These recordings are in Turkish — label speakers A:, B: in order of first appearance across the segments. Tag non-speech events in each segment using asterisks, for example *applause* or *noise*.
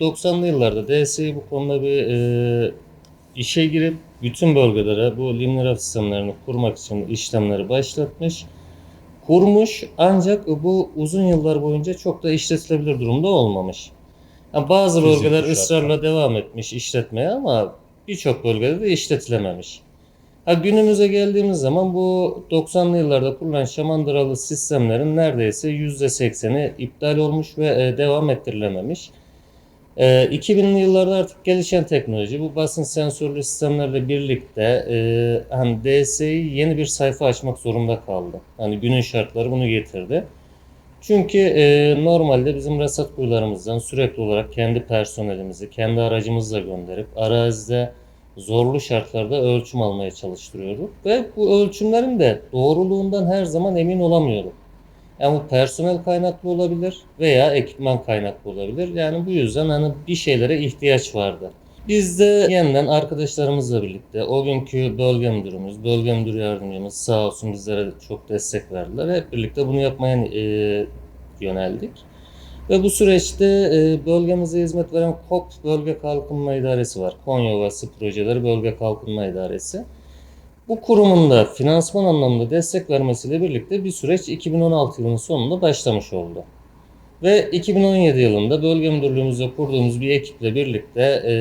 A: 90'lı yıllarda DSİ bu konuda bir e, işe girip bütün bölgelere bu limniraf sistemlerini kurmak için işlemleri başlatmış. Kurmuş ancak bu uzun yıllar boyunca çok da işletilebilir durumda olmamış. Yani bazı
B: Fizik
A: bölgeler ısrarla devam etmiş işletmeye ama birçok bölgede de işletilememiş. Ha, günümüze geldiğimiz zaman bu 90'lı yıllarda kurulan şamandıralı sistemlerin neredeyse %80'i iptal olmuş ve e, devam ettirilememiş. E, 2000'li yıllarda artık gelişen teknoloji bu basınç sensörlü sistemlerle birlikte e, hani DSİ yeni bir sayfa açmak zorunda kaldı. Hani günün şartları bunu getirdi. Çünkü e, normalde bizim rasat kuyularımızdan sürekli olarak kendi personelimizi, kendi aracımızla gönderip arazide zorlu şartlarda ölçüm almaya çalıştırıyorduk. Ve bu ölçümlerin de doğruluğundan her zaman emin olamıyorduk. Yani bu personel kaynaklı olabilir veya ekipman kaynaklı olabilir. Yani bu yüzden hani bir şeylere ihtiyaç vardı. Biz de yeniden arkadaşlarımızla birlikte o günkü bölge müdürümüz, bölge müdür yardımcımız sağ olsun bizlere çok destek verdiler. Hep birlikte bunu yapmaya e, yöneldik. Ve bu süreçte e, bölgemize hizmet veren KOP Bölge Kalkınma İdaresi var. Konya Ovası Projeleri Bölge Kalkınma İdaresi. Bu kurumun da finansman anlamında destek vermesiyle birlikte bir süreç 2016 yılının sonunda başlamış oldu. Ve 2017 yılında bölge müdürlüğümüzde kurduğumuz bir ekiple birlikte e,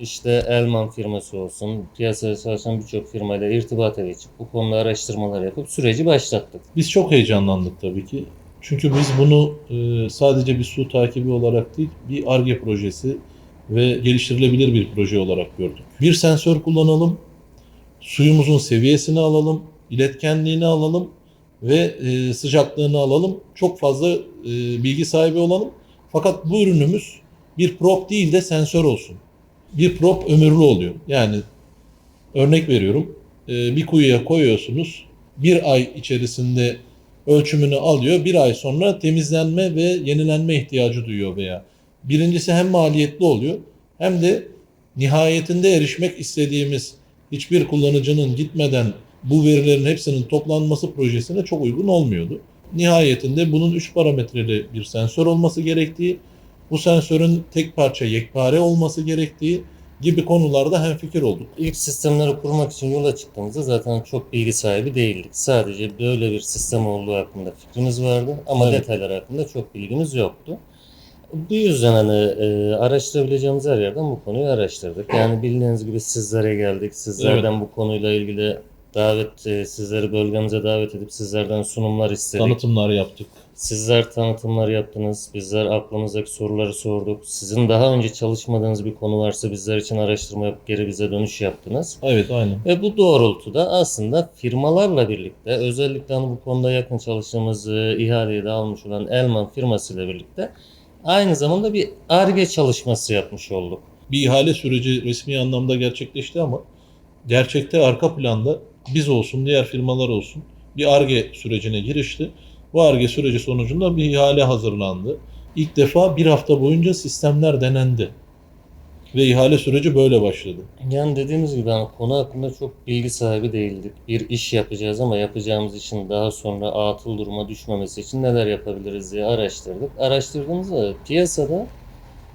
A: işte Elman firması olsun, piyasada çalışan birçok firmayla irtibata geçip bu konuda araştırmalar yapıp süreci başlattık.
B: Biz çok heyecanlandık tabii ki. Çünkü biz bunu e, sadece bir su takibi olarak değil, bir ARGE projesi ve geliştirilebilir bir proje olarak gördük. Bir sensör kullanalım, suyumuzun seviyesini alalım, iletkenliğini alalım ve e, sıcaklığını alalım. Çok fazla e, bilgi sahibi olalım. Fakat bu ürünümüz bir prop değil de sensör olsun. Bir prop ömürlü oluyor. Yani örnek veriyorum. e, bir kuyuya koyuyorsunuz. Bir ay içerisinde ölçümünü alıyor. Bir ay sonra temizlenme ve yenilenme ihtiyacı duyuyor veya. Birincisi hem maliyetli oluyor hem de nihayetinde erişmek istediğimiz hiçbir kullanıcının gitmeden bu verilerin hepsinin toplanması projesine çok uygun olmuyordu. Nihayetinde bunun 3 parametreli bir sensör olması gerektiği, bu sensörün tek parça yekpare olması gerektiği gibi konularda hemfikir olduk.
A: İlk sistemleri kurmak için yola çıktığımızda zaten çok bilgi sahibi değildik. Sadece böyle bir sistem olduğu hakkında fikrimiz vardı ama
B: Evet.
A: detaylar hakkında çok bilgimiz yoktu. Bu yüzden hani e, araştırabileceğimiz her yerden bu konuyu araştırdık. Yani bildiğiniz gibi sizlere geldik. Sizlerden bu konuyla ilgili davet, e, sizleri bölgemize davet edip sizlerden sunumlar istedik.
B: Tanıtımlar yaptık.
A: Sizler tanıtımlar yaptınız. Bizler aklımızdaki soruları sorduk. Sizin daha önce çalışmadığınız bir konu varsa bizler için araştırma yapıp geri bize dönüş yaptınız.
B: Evet aynen.
A: Ve bu doğrultuda aslında firmalarla birlikte özellikle hani bu konuda yakın çalıştığımız e, ihaleyi de almış olan Elman firmasıyla birlikte aynı zamanda bir ARGE çalışması yapmış olduk.
B: bir ihale süreci resmi anlamda gerçekleşti ama gerçekte arka planda biz olsun, diğer firmalar olsun bir ARGE sürecine girişti. Bu ARGE süreci sonucunda bir ihale hazırlandı. İlk defa bir hafta boyunca sistemler denendi. Ve ihale süreci böyle başladı.
A: Yani dediğimiz gibi hani konu hakkında çok bilgi sahibi değildik. Bir iş yapacağız ama yapacağımız işin daha sonra atıl duruma düşmemesi için neler yapabiliriz diye araştırdık. Araştırdığımızda piyasada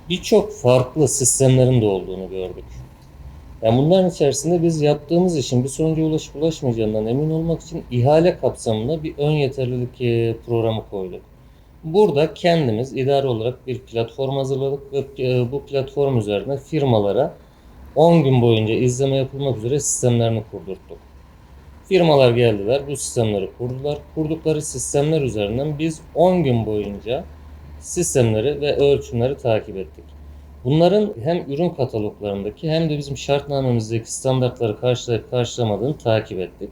A: birçok farklı sistemlerin de olduğunu gördük. Yani bunların içerisinde biz yaptığımız işin bir sonuca ulaşıp ulaşmayacağından emin olmak için ihale kapsamında bir ön yeterlilik e, programı koyduk. Burada kendimiz idare olarak bir platform hazırladık ve e, bu platform üzerine firmalara 10 gün boyunca izleme yapılmak üzere sistemlerini kurdurttuk. Firmalar geldiler, bu sistemleri kurdular. Kurdukları sistemler üzerinden biz 10 gün boyunca sistemleri ve ölçümleri takip ettik. Bunların hem ürün kataloglarındaki hem de bizim şartnamemizdeki standartları karşılayıp karşılamadığını takip ettik.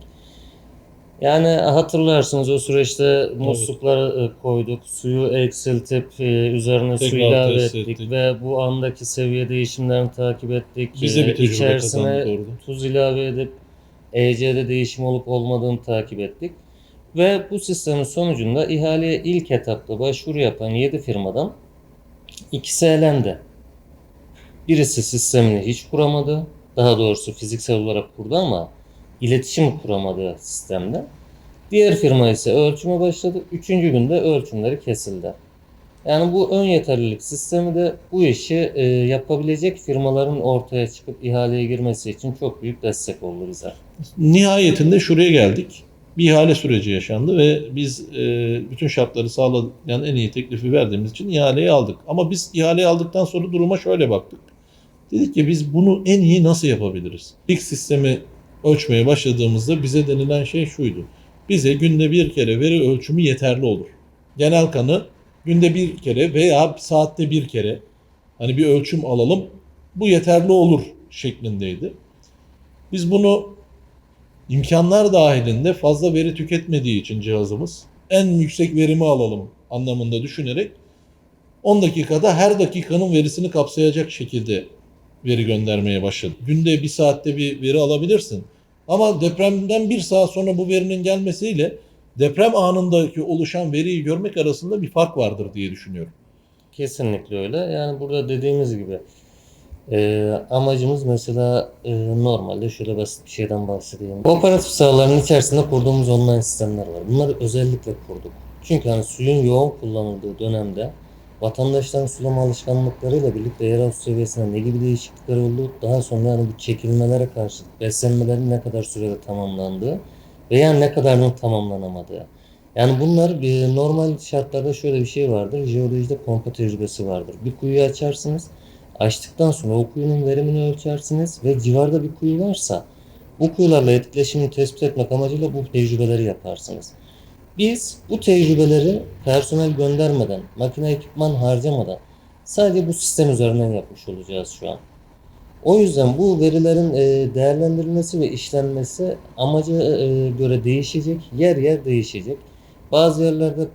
A: Yani hatırlarsınız o süreçte muslukları e, koyduk, suyu eksiltip e, üzerine su
B: Tekrar
A: ilave
B: test
A: ettik,
B: ettik.
A: ve bu andaki seviye değişimlerini takip ettik.
B: Biz de
A: E,
B: bir tecrübe
A: içerisine
B: kazandık orada.
A: tuz ilave edip EC'de değişim olup olmadığını takip ettik. Ve bu sistemin sonucunda ihaleye ilk etapta başvuru yapan 7 firmadan ikisi elendi. Birisi sistemini hiç kuramadı. Daha doğrusu fiziksel olarak kurdu ama iletişim kuramadı sistemde. Diğer firma ise ölçüme başladı. Üçüncü günde ölçümleri kesildi. Yani bu ön yeterlilik sistemi de bu işi e, yapabilecek firmaların ortaya çıkıp ihaleye girmesi için çok büyük destek oldu bize.
B: Nihayetinde şuraya geldik. Bir ihale süreci yaşandı ve biz e, bütün şartları sağlayan en iyi teklifi verdiğimiz için ihaleyi aldık. Ama biz ihaleyi aldıktan sonra duruma şöyle baktık. Dedik ki biz bunu en iyi nasıl yapabiliriz? İlk sistemi ölçmeye başladığımızda bize denilen şey şuydu. Bize günde bir kere veri ölçümü yeterli olur. Genel kanı günde bir kere veya saatte bir kere hani bir ölçüm alalım bu yeterli olur şeklindeydi. Biz bunu imkanlar dahilinde fazla veri tüketmediği için cihazımız en yüksek verimi alalım anlamında düşünerek 10 dakikada her dakikanın verisini kapsayacak şekilde veri göndermeye başladı. Günde bir saatte bir veri alabilirsin. Ama depremden bir saat sonra bu verinin gelmesiyle deprem anındaki oluşan veriyi görmek arasında bir fark vardır diye düşünüyorum.
A: Kesinlikle öyle. Yani burada dediğimiz gibi e, amacımız mesela e, normalde şöyle basit bir şeyden bahsedeyim. Kooperatif sahaların içerisinde kurduğumuz online sistemler var. Bunları özellikle kurduk. Çünkü hani suyun yoğun kullanıldığı dönemde vatandaşların sulama alışkanlıklarıyla birlikte yeraltı seviyesinde ne gibi değişiklikler oldu, daha sonra yani bu çekilmelere karşı beslenmelerin ne kadar sürede tamamlandığı veya ne kadarının tamamlanamadığı. Yani bunlar bir normal şartlarda şöyle bir şey vardır. Jeolojide pompa tecrübesi vardır. Bir kuyuyu açarsınız. Açtıktan sonra o kuyunun verimini ölçersiniz ve civarda bir kuyu varsa bu kuyularla etkileşimini tespit etmek amacıyla bu tecrübeleri yaparsınız. Biz bu tecrübeleri personel göndermeden, makine ekipman harcamadan sadece bu sistem üzerinden yapmış olacağız şu an. O yüzden bu verilerin e, değerlendirilmesi ve işlenmesi amaca e, göre değişecek, yer yer değişecek. Bazı yerlerde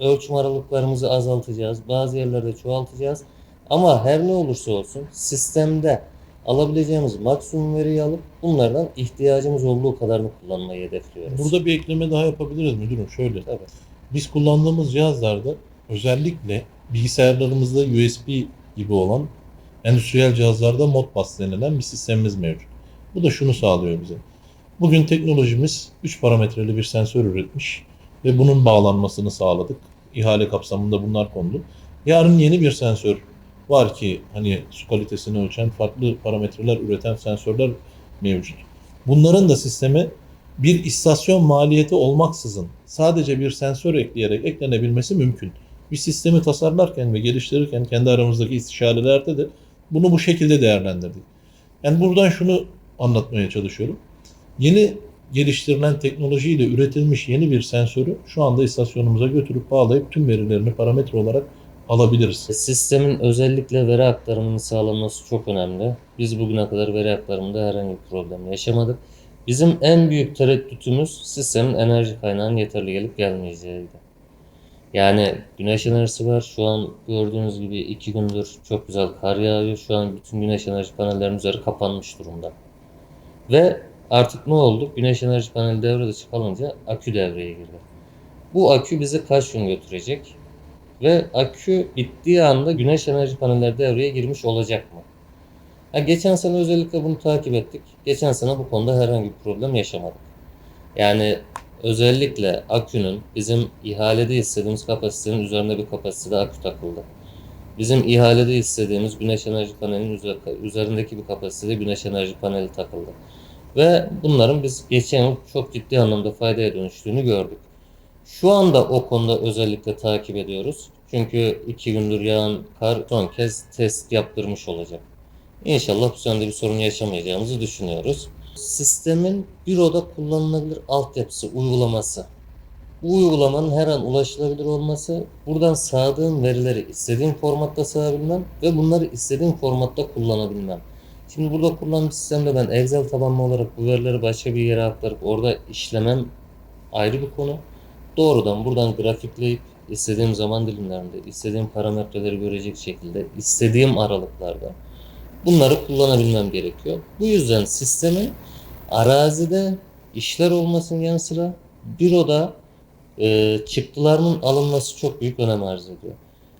A: ölçüm aralıklarımızı azaltacağız, bazı yerlerde çoğaltacağız. Ama her ne olursa olsun sistemde alabileceğimiz maksimum veriyi alıp bunlardan ihtiyacımız olduğu kadarını kullanmayı hedefliyoruz.
B: Burada bir ekleme daha yapabiliriz müdürüm. Şöyle.
A: Tabii.
B: Biz kullandığımız cihazlarda özellikle bilgisayarlarımızda USB gibi olan endüstriyel cihazlarda Modbus denilen bir sistemimiz mevcut. Bu da şunu sağlıyor bize. Bugün teknolojimiz 3 parametreli bir sensör üretmiş ve bunun bağlanmasını sağladık. İhale kapsamında bunlar kondu. Yarın yeni bir sensör var ki hani su kalitesini ölçen farklı parametreler üreten sensörler mevcut. Bunların da sisteme bir istasyon maliyeti olmaksızın sadece bir sensör ekleyerek eklenebilmesi mümkün. Bir sistemi tasarlarken ve geliştirirken kendi aramızdaki istişarelerde de bunu bu şekilde değerlendirdik. Yani buradan şunu anlatmaya çalışıyorum. Yeni geliştirilen teknolojiyle üretilmiş yeni bir sensörü şu anda istasyonumuza götürüp bağlayıp tüm verilerini parametre olarak alabiliriz.
A: Sistemin özellikle veri aktarımının sağlanması çok önemli. Biz bugüne kadar veri aktarımında herhangi bir problem yaşamadık. Bizim en büyük tereddütümüz sistemin enerji kaynağının yeterli gelip gelmeyeceğiydi. Yani güneş enerjisi var. Şu an gördüğünüz gibi iki gündür çok güzel kar yağıyor. Şu an bütün güneş enerji panellerinin üzeri kapanmış durumda. Ve artık ne oldu? Güneş enerji paneli devre dışı kalınca akü devreye girdi. Bu akü bizi kaç gün götürecek? Ve akü bittiği anda güneş enerji panelleri devreye girmiş olacak mı? Ha, geçen sene özellikle bunu takip ettik. Geçen sene bu konuda herhangi bir problem yaşamadık. Yani özellikle akünün bizim ihalede istediğimiz kapasitenin üzerinde bir kapasitede akü takıldı. Bizim ihalede istediğimiz güneş enerji panelinin üzer- üzerindeki bir kapasitede güneş enerji paneli takıldı. Ve bunların biz geçen yıl çok ciddi anlamda faydaya dönüştüğünü gördük. Şu anda o konuda özellikle takip ediyoruz. Çünkü iki gündür yağan kar son kez test yaptırmış olacak. İnşallah bu sene bir sorun yaşamayacağımızı düşünüyoruz. Sistemin büroda kullanılabilir altyapısı, uygulaması. Bu uygulamanın her an ulaşılabilir olması, buradan sağdığım verileri istediğim formatta sağabilmem ve bunları istediğim formatta kullanabilmem. Şimdi burada kullandığım sistemde ben Excel tabanlı olarak bu verileri başka bir yere aktarıp orada işlemem ayrı bir konu. Doğrudan buradan grafikleyip istediğim zaman dilimlerinde, istediğim parametreleri görecek şekilde, istediğim aralıklarda bunları kullanabilmem gerekiyor. Bu yüzden sistemin arazide işler olmasının yanı sıra büroda e, çıktılarının alınması çok büyük önem arz ediyor.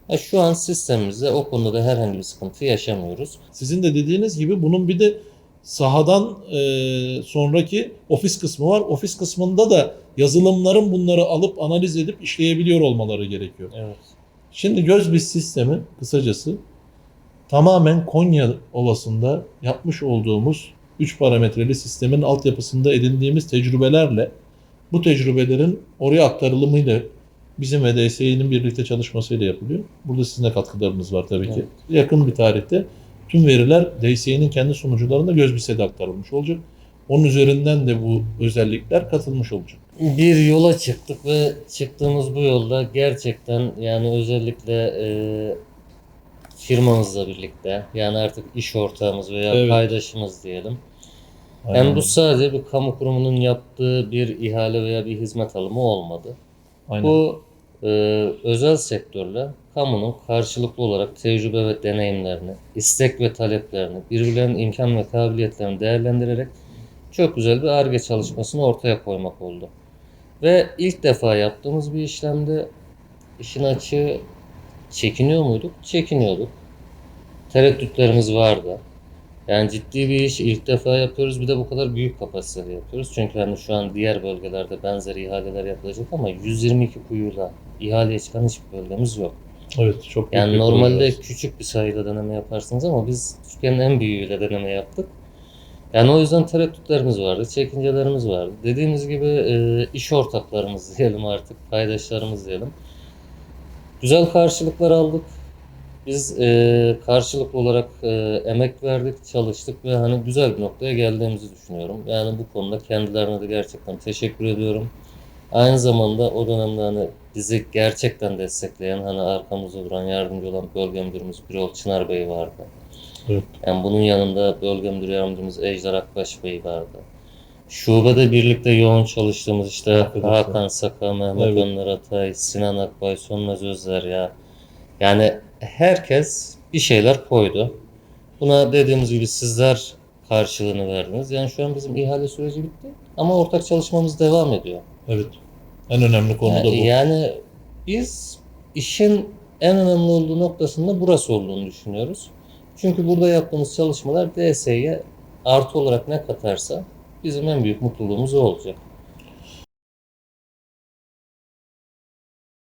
A: Ha, şu an sistemimizde o konuda da herhangi bir sıkıntı yaşamıyoruz.
B: Sizin de dediğiniz gibi bunun bir de sahadan e, sonraki ofis kısmı var. Ofis kısmında da yazılımların bunları alıp analiz edip işleyebiliyor olmaları gerekiyor.
A: Evet.
B: Şimdi Gözbiz sistemi kısacası tamamen Konya Ovası'nda yapmış olduğumuz 3 parametreli sistemin altyapısında edindiğimiz tecrübelerle bu tecrübelerin oraya aktarılımıyla bizim ve DSİ'nin birlikte çalışmasıyla yapılıyor. Burada sizin de katkılarınız var tabii ki.
A: Evet.
B: Yakın bir tarihte tüm veriler DSİ'nin kendi sunucularında Gözbiz'e de aktarılmış olacak. Onun üzerinden de bu özellikler katılmış olacak.
A: bir yola çıktık ve çıktığımız bu yolda gerçekten yani özellikle e, firmamızla birlikte yani artık iş ortağımız veya
B: Evet.
A: paydaşımız diyelim.
B: Aynen
A: Yani bu sadece bir kamu kurumunun yaptığı bir ihale veya bir hizmet alımı olmadı.
B: Aynen.
A: Bu e, özel sektörle kamunun karşılıklı olarak tecrübe ve deneyimlerini, istek ve taleplerini, birbirlerinin imkan ve kabiliyetlerini değerlendirerek çok güzel bir ARGE çalışmasını ortaya koymak oldu. Ve ilk defa yaptığımız bir işlemde işin açığı çekiniyor muyduk? Çekiniyorduk. Tereddütlerimiz vardı. Yani ciddi bir iş ilk defa yapıyoruz. Bir de bu kadar büyük kapasitede yapıyoruz. Çünkü hani şu an diğer bölgelerde benzer ihaleler yapılacak ama 122 kuyuyla ihaleye çıkan hiçbir bölgemiz yok.
B: Evet çok büyük
A: Yani
B: bir
A: normalde
B: proje.
A: küçük bir sayıda deneme yaparsınız ama biz Türkiye'nin en büyüğüyle deneme yaptık. Yani o yüzden tereddütlerimiz vardı, çekincelerimiz vardı. Dediğimiz gibi e, iş ortaklarımız *laughs* diyelim artık, paydaşlarımız diyelim. Güzel karşılıklar aldık. Biz e, karşılıklı olarak e, emek verdik, çalıştık ve hani güzel bir noktaya geldiğimizi düşünüyorum. Yani bu konuda kendilerine de gerçekten teşekkür ediyorum. Aynı zamanda o dönemde hani bizi gerçekten destekleyen, hani arkamızda duran, yardımcı olan bölge müdürümüz Birol Çınar Bey vardı.
B: Evet.
A: Yani bunun yanında bölge müdür yardımcımız Ejder Akbaş Bey vardı. Şubede birlikte yoğun çalıştığımız işte
B: Arkadaşlar.
A: Hakan Saka, Mehmet
B: Evet.
A: Önler Atay, Sinan Akbay, Sönmez Özler ya. Yani herkes bir şeyler koydu. Buna dediğimiz gibi sizler karşılığını verdiniz. Yani şu an bizim ihale süreci bitti ama ortak çalışmamız devam ediyor.
B: Evet. En önemli konu da
A: Yani,
B: bu.
A: yani biz işin en önemli olduğu noktasında burası olduğunu düşünüyoruz. Çünkü burada yaptığımız çalışmalar DS'ye artı olarak ne katarsa bizim en büyük mutluluğumuz o olacak.